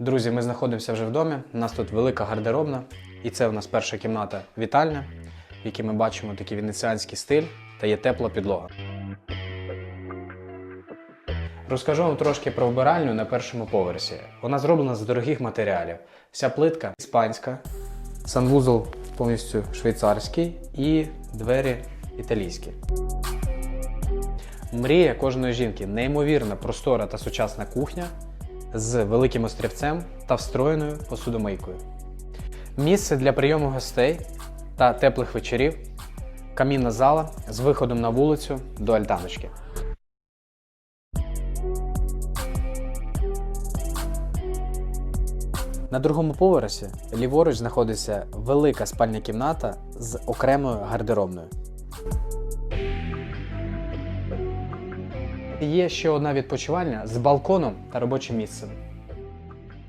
Друзі, ми знаходимося вже в домі. У нас тут велика гардеробна, і це у нас перша кімната вітальня, в якій ми бачимо такий венеціанський стиль та є тепла підлога. Розкажу вам трошки про вбиральню на першому поверсі. Вона зроблена з дорогих матеріалів. Вся плитка іспанська, санвузол повністю швейцарський і двері італійські. Мрія кожної жінки неймовірна простора та сучасна кухня з великим острівцем та встроєною посудомийкою. Місце для прийому гостей та теплих вечорів, камінна зала з виходом на вулицю до альтаночки. На другому поверсі ліворуч знаходиться велика спальня кімната з окремою гардеробною. Є ще одна відпочивальня з балконом та робочим місцем.